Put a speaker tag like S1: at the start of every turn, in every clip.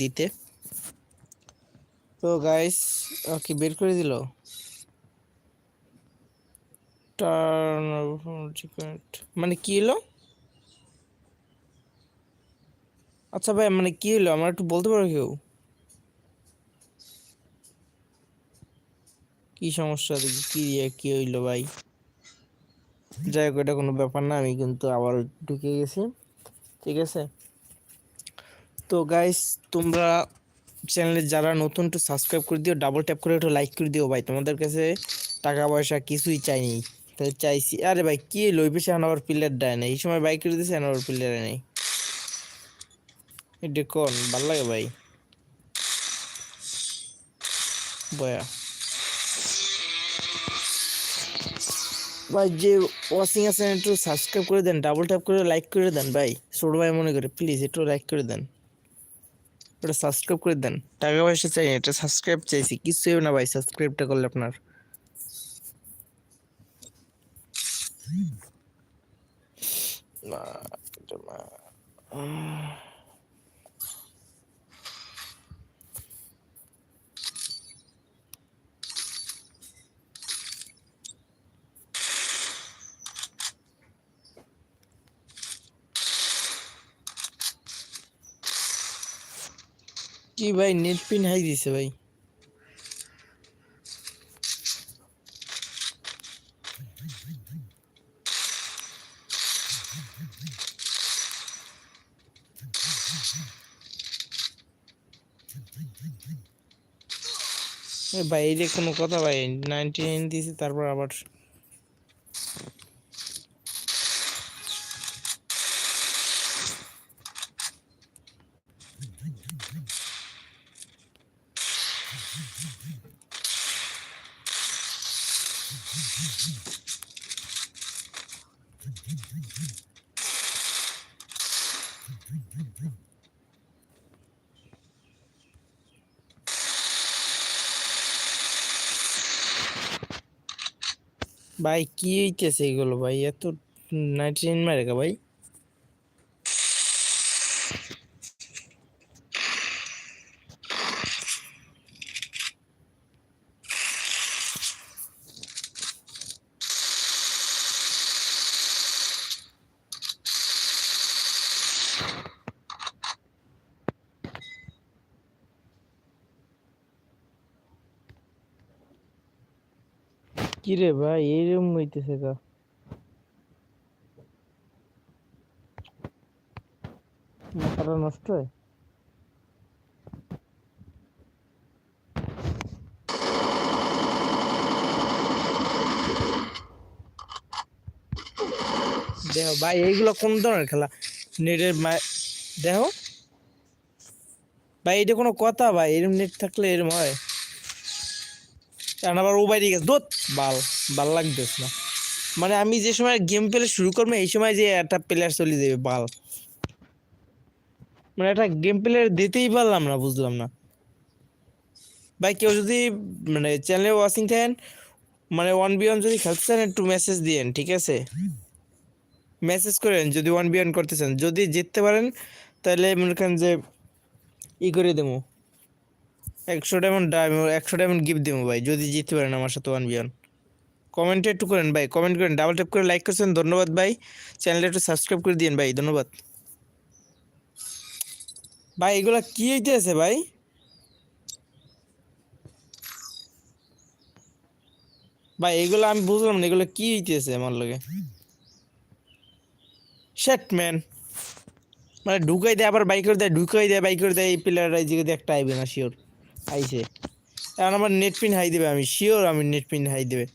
S1: দিতে। তো গাইস কি বের করে দিল? টার্ন মানে কি এলো আচ্ছা ভাই মানে কি হলো? আমার একটু বলতে পারো কেউ? কি সমস্যা? দেখি কি কি হইল ভাই। যাই হোক, এটা কোনো ব্যাপার না, আমি কিন্তু আবার ঢুকে গেছি। ঠিক আছে? তো গাইস তোমরা চ্যানেলে যারা নতুন একটু সাবস্ক্রাইব করে দিও ডাবল ট্যাপ করে একটু লাইক করে দিও ভাই। তোমাদের কাছে টাকা পয়সা কিছুই চাইনি তাই চাইছি, আরে ভাই, কি লই পেছে আনাবার প্লেয়ার দেয় না এই সময় বাইক করে দিয়েছে আনাবার প্লেয়ার নেই। এটা কোন, ভালো লাগে ভাই। বয়া। ভাই, যে ওয়াচিং আছেন একটু সাবস্ক্রাইব করে দেন ডাবল ট্যাপ করে লাইক করে দেন ভাই। ছোট ভাই মনে করে প্লিজ একটু লাইক করে দেন। ওটা সাবস্ক্রাইব করে দেন। টাকা পয়সা চাই এটা সাবস্ক্রাইব চাইছি কিছু হবে না ভাই সাবস্ক্রাইবটা করলে আপনার। না, কি ভাই, নেট পিন হাই দিছে ভাই। ভাই, এই যে কোনো কথা ভাই নাইনটি নাইন দিয়েছি তারপর আবার ভাই কি হইতেছে এগুলো ভাই? এত নাইট্রেন মারে ভাই। কি রে ভাই এইরকম হইতেছে গা। মাথাটা নষ্ট হয়? দেখো ভাই, এইগুলো কোন ধরনের খেলা? নেটের দেখো। ভাই, এটা কোনো কথা ভাই, এরম নেট থাকলে এরম হয়। কারণ আবার ও বাইরে গেছে। দোত বাল বাল লাগতেছ না। মানে আমি যে সময় গেম প্লে শুরু করব, এই সময় যে একটা প্লেয়ার চলে যাবে, বাল। মানে একটা গেম প্লেয়ার দিতেই পারলাম না, বুঝলাম না। ভাই, কেউ যদি মানে চ্যানেলে ওয়াচিং থাকেন মানে ওয়ান বি ওয়ান যদি খেলতে চান, একটু মেসেজ দিয়েন, ঠিক আছে? মেসেজ করেন, যদি ওয়ান বি ওয়ান করতে চান। যদি জিততে পারেন, তাহলে মনে করেন যে ই করে দেবো। একশো ডায়মন্ড একশো ডায়মন্ড গিফট দেবো ভাই, যদি জিততে পারেন আমার সাথে ওয়ান বিয়ান কমেন্টে একটু করেন ভাই কমেন্ট করেন ডাবল ট্যাপ করে লাইক করছেন, ধন্যবাদ ভাই। চ্যানেলটা একটু সাবস্ক্রাইব করে দিন ভাই, ধন্যবাদ। ভাই, এগুলা কি হইতেছে ভাই? ভাই, এগুলো আমি বুঝলাম না, এগুলো কি হইতেছে আমার লগে? শেট ম্যান মানে ঢুকাই দেয়, আবার বাইক করে দেয়, ঢুকাই দেয় বাইক করে দেয়, এই প্লেয়াররা এই জায়গাতে একটা আইবে না শিওর আইছে। এখন আমার নেট পিন হাই দেবে, আমি শিওর আমি নেট পিন হাই দেবে।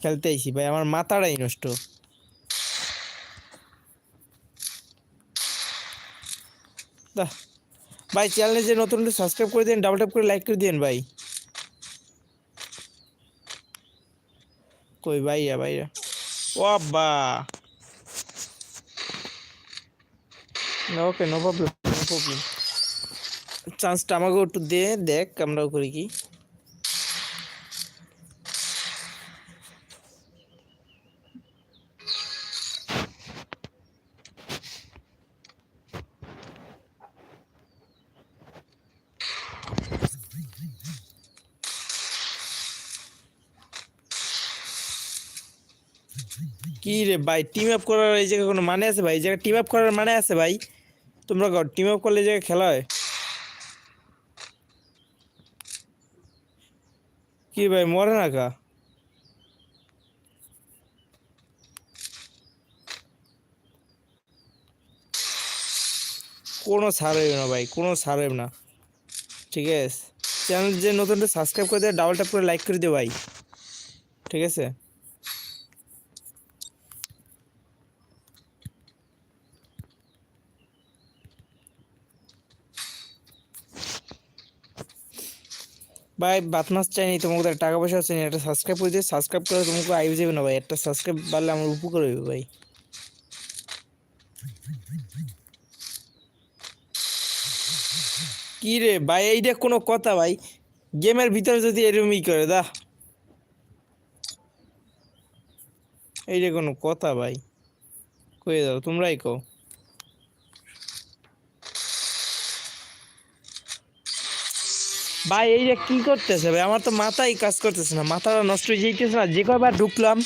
S1: খেলতে আইছি, ভাই, আমার মাথাটাই নষ্ট। ভাই চ্যানেলে যে নতুন সাবস্ক্রাইব করে দিন ডাবল ট্যাপ করে লাইক করে দিন ভাই। কই ভাইয়া ভাইয়া? ও আব্বা। Okay no problem no problem চান্সটা আমাকেও একটু দে, দেখ, আমরাও করি কি। কি রে ভাই টিম আপ করার এই জায়গায় কোনো মানে আছে ভাই? এই জায়গায় টিম আপ করার মানে আছে ভাই? তোমরা টিম আপ করলে এই জায়গায় খেলা হয়? কি ভাই, মরে না কা কোনো ছাড় হইবে না ভাই, কোনো ছাড় না। ঠিক আছে? চ্যানেল যে নতুনটা সাবস্ক্রাইব করে দেয় ডাবল ট্যাপ করে লাইক করে দে ভাই। ঠিক আছে? ভাই, বাত মাস চাইনি, তোমাকে তো টাকা পয়সা চাইনি একটা সাবস্ক্রাইব করে দিয়ে সাবস্ক্রাইব করে তোমাকে আইবে যাবে না ভাই, একটা সাবস্ক্রাইব বাড়লে আমার উপকার হইবে ভাই। কি রে ভাই এইটা কোনো কথা ভাই, গেমের ভিতরে যদি এরকমই করে, দা। এইটা কোনো কথা ভাই কয়ে দাও, তোমরাই কও। ভাই, এই এইটা কি করতেছে ভাই? আমার তো মাথাই কাজ করতেছে না, মাথাটা নষ্ট হয়ে যাইতেছে না। যে কয়বার ঢুকলাম,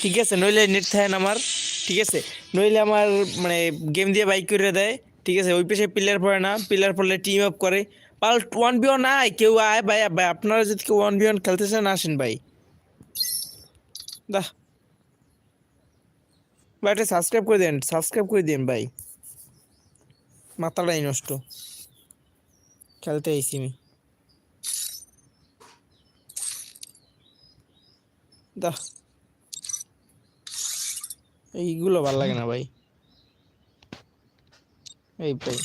S1: ঠিক আছে, নইলে নেট থাকে না আমার, ঠিক আছে? নইলে আমার মানে গেম দিয়ে বাইক করে দেয়, ঠিক আছে? ওই পেশে প্লেয়ার পড়ে না প্লেয়ার পড়লে টিম আপ করে। পাল ওয়ান বি ওয়ান আয় কেউ আয়, ভাই ভাই, আপনারা যদি কেউ ওয়ান বি ওয়ান খেলতে চান আসেন, ভাই। দা ভাই একটা সাবস্ক্রাইব করে দেন সাবস্ক্রাইব করে দিন, ভাই। মাথাটাই নষ্ট। খেলতে আইসি আমি। দা এইগুলো ভালো লাগে না ভাই। এই ভাই।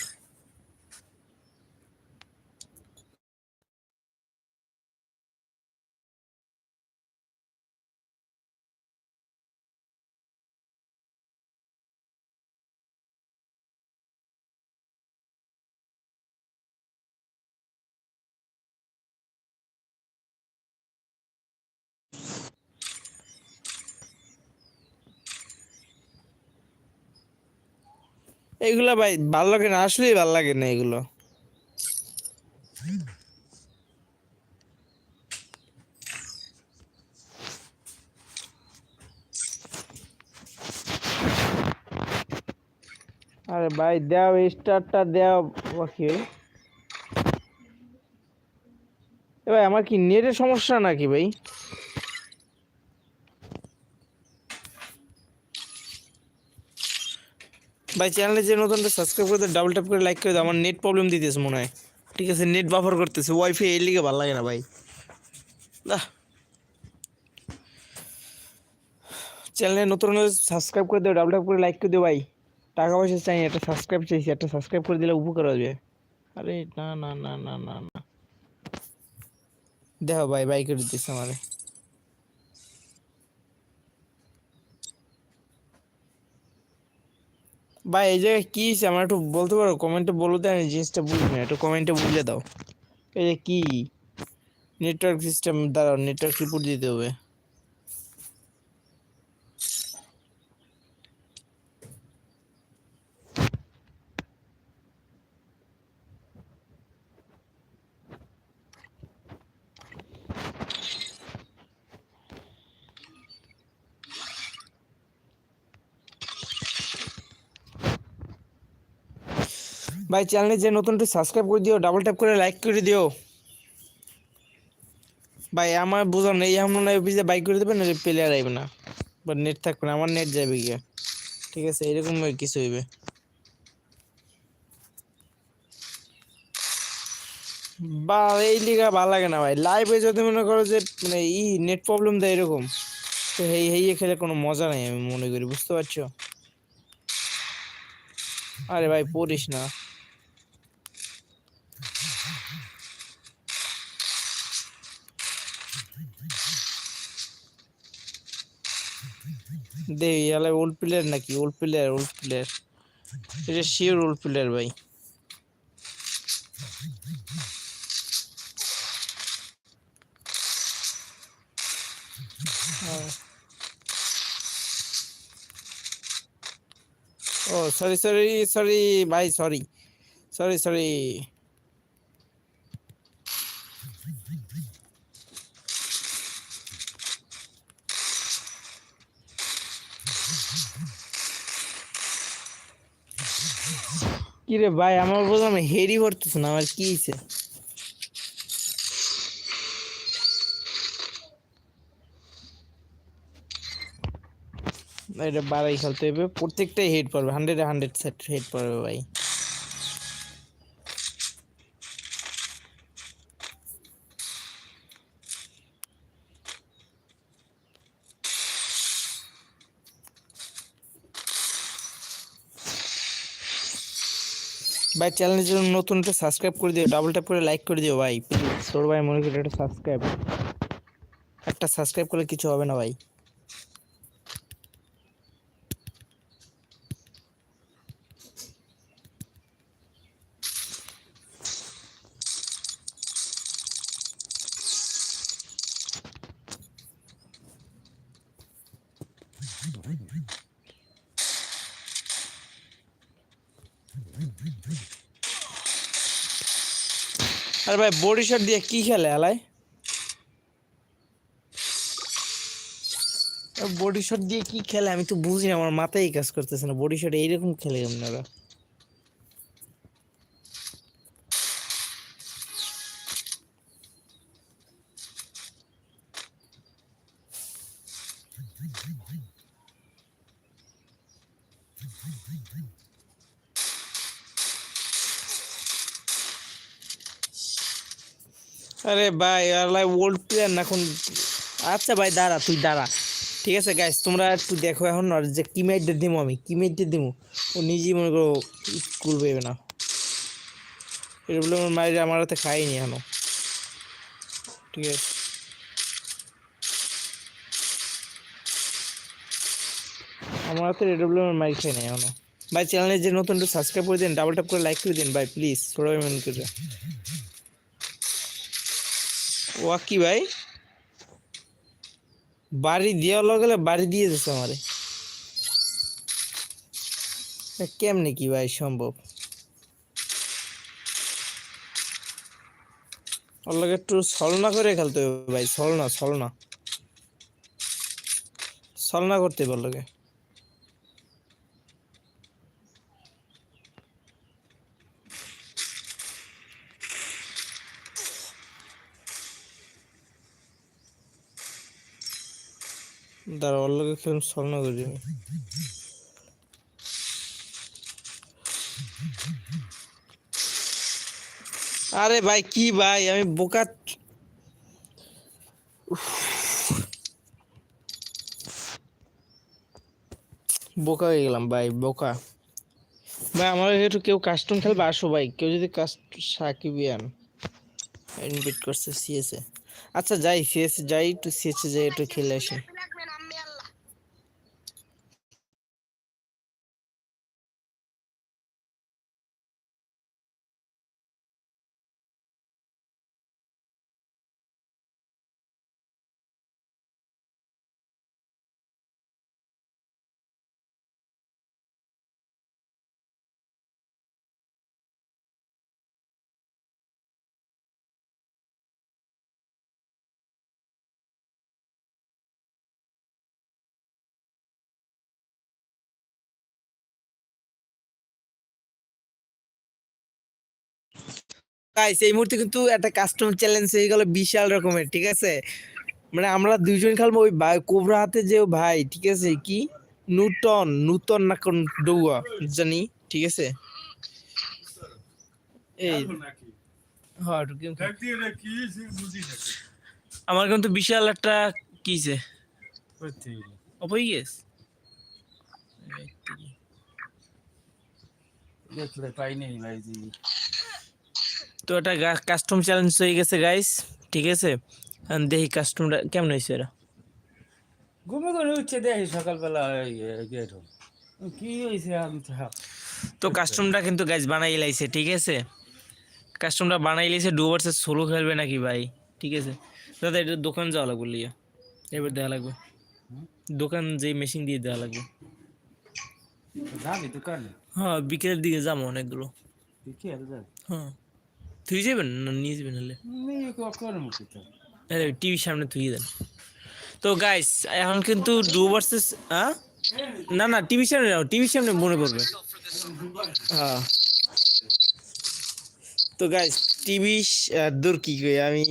S1: এইগুলো ভাই, ভালো লাগে না? আসলেই ভালো লাগে না এগুলো। আরে ভাই, দেও স্টারটা, দেও বাকি ভাই, আমার কি নেটের সমস্যা নাকি ভাই? ভাই চ্যানেলে যে নতুনটা সাবস্ক্রাইব করে ডাবল ট্যাপ করে লাইক করে দাও, আমার নেট প্রবলেম দিতেছে মনে হয়। ঠিক আছে নেট বাফার করতেছে ওয়াইফাই এর লিগে ভালো লাগে না ভাই। দা চ্যানেলে নতুন সাবস্ক্রাইব করে দিও ডাবল ট্যাপ করে লাইক করে দিও ভাই। টাকা পয়সা চাই, একটা সাবস্ক্রাইব চাইছি, একটা সাবস্ক্রাইব করে দিলে উপকার হবে। আরে না না না না না না। দেখো ভাই বাই করে দিচ্ছে আমারে। ভাই, এই জায়গায় কী হয়েছে? আমার একটু বলতে পারো? কমেন্টে বলো তো, আমি জিনিসটা বুঝি না। একটু কমেন্টে বুঝে দাও। এই যে কী? নেটওয়ার্ক সিস্টেম দাঁড়াও নেটওয়ার্ক রিপোর্ট দিতে হবে। ভাই চ্যানেলে যে নতুন একটু সাবস্ক্রাইব করে দিও ডাবল ট্যাপ করে লাইক করে দিও। ভাই, আমার বোঝানো এই এমন না অফিসে বাইক করে দেবে না প্লেয়ার আইবে না। বা নেট থাকবে না, আমার নেট যাবে গিয়ে। ঠিক আছে, এরকম কিছু হইবে। বা, এই লিগা ভালো লাগে না ভাই। লাইভে যদি মনে করো যে মানে ই নেট প্রবলেম দেয় এরকম, তো হেই, হেইয়ে খেলে কোনো মজা নাই আমি মনে করি, বুঝতে পারছ? আরে ভাই, পড়িস না। দে ইয়ালে ওল্ড প্লেয়ার নাকি? ওল্ড প্লেয়ার ওল্ড প্লেয়ার এটা শিওর ওল্ড প্লেয়ার ভাই। ও সরি সরি সরি ভাই সরি সরি সরি কিরে ভাই, আমার প্রোগ্রামে হেডি ভরতেছে না, আমার কি হয়েছে? এটা বাড়াই খেলতে হবে। প্রত্যেকটাই হেড পড়বে হান্ড্রেড হান্ড্রেড সেট হেড পড়বে ভাই। ভাই চ্যানেলের জন্য নতুন একটা সাবস্ক্রাইব করে দিও ডাবল ট্যাপ করে লাইক করে দিও ভাই। প্লিজ তোর ভাই মনে করি একটা সাবস্ক্রাইব একটা সাবস্ক্রাইব করলে কিছু হবে না ভাই। আর ভাই, বডি শট দিয়ে কি খেলে, আলাই? বডি শট দিয়ে কি খেলে, আমি তো বুঝি আমার মাথায় কাজ করতেছে না। বডি শট এইরকম খেলে আপনারা আরে ভাই আলাই ওল্ড প্লেয়ার না এখন। আচ্ছা ভাই, দাঁড়া, তুই দাঁড়া। ঠিক আছে গাইস তোমরা একটু দেখো এখন আর যে কি মেয়েটে দিমো আমি, কি মেয়েটে দিমো। ও নিজেই মনে করো স্কুল পেবে না। এটা বলে আমার মায়ের আমার হাতে খাইনি এখনও। ঠিক আছে। আমার হাতে রেড বলে আমার মায়ের খাই নাই এখনও। ভাই চ্যানেলে যে নতুন, একটু সাবস্ক্রাইব করে দিন ডাবল ট্যাপ করে লাইক করে দিন, ভাই প্লিজ সবাই মনে করে ওয়া কি ভাই? বাড়ি দেওয়া লগলে বাড়ি দিয়ে দিচ্ছে আমারে। কেমনে কি ভাই সম্ভব? ওর লগে একটু ছলনা করে খেলতে হবে ভাই, ছলনা ছলনা। ছলনা করতে হবে ওর লগে। দাঁড়া ওর লগে খেলুন ছলনা করে দিবি আরে ভাই, কি ভাই? আমি বোকা বোকা হয়ে গেলাম ভাই, বোকা। ভাই, আমার একটু কেউ কাস্টম খেলবে? আসো ভাই, কেউ যদি সাকিবিয়ান। ইনভাইট করছে সিএসএ আচ্ছা যাই সিএসএ যাই, একটু সিএসএ যাই, একটু খেলে আসি। গাইস এই মুহূর্তে কিন্তু একটা কাস্টম চ্যালেঞ্জ হয়ে গেল বিশাল রকমের ঠিক আছে? মানে আমরা দুইজন খেলব ওই ভাই কোবরা হাতে যে ভাই ঠিক আছে? কি? নূতন নূতন না কোন ডৌয়া জানি ঠিক আছে? এই হ্যাঁ। আমার কিন্তু বিশাল একটা কিছে অপই গেস?
S2: দেখলে পাই নেই ভাই জি।
S1: তো এটা কাস্টম চ্যালেঞ্জ হয়ে গেছে গাইস ঠিক আছে? দেখি কাস্টমটা কেমন হয়েছে এরা।
S2: ঘুমে ঘুরে উঠছে দেখি সকালবেলা কি হয়েছে তো
S1: কাস্টমটা কিন্তু গাইজ বানাই লাইছে ঠিক আছে? কাস্টমটা বানাই লাইছে ডু ভার্সেস সোলো খেলবে নাকি ভাই? ঠিক আছে? দাদা এটা দোকান যাওয়া লাগবে লিয়া। এবার দেওয়া লাগবে। দোকান যে মেশিন দিয়ে দেওয়া লাগবে।
S2: যাবি দোকানে?
S1: হ্যাঁ বিকেলের দিকে যাব অনেকগুলো। হ্যাঁ। তুই যাবেন না নিয়ে যাবেন হলে?
S2: কখন
S1: টিভির সামনে তুই দেন। তো গাইস এখন কিন্তু ডু ভার্সেস হ্যাঁ না না টিভির সামনে যাও টিভির সামনে মনে পড়বে। হ্যাঁ। তো গাইস টিভি দূর কি কই? আমি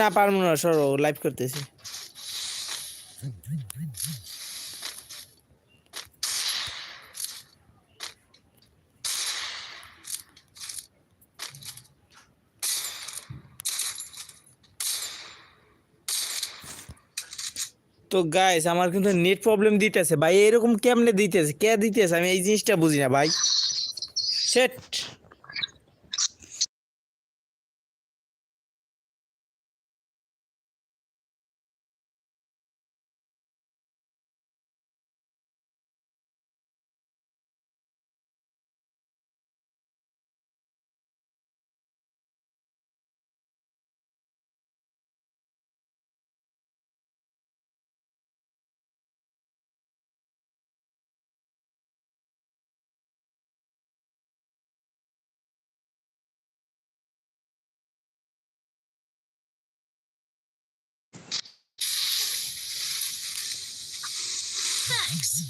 S1: না পারব না সরো লাইভ করতেছি। তো গাইস আমার কিন্তু নেট প্রবলেম দিতেছে। ভাই, এরকম কেমনে দিতেছে? কে দিতেছে? আমি এই জিনিসটা বুঝি না, ভাই। Set Thanks.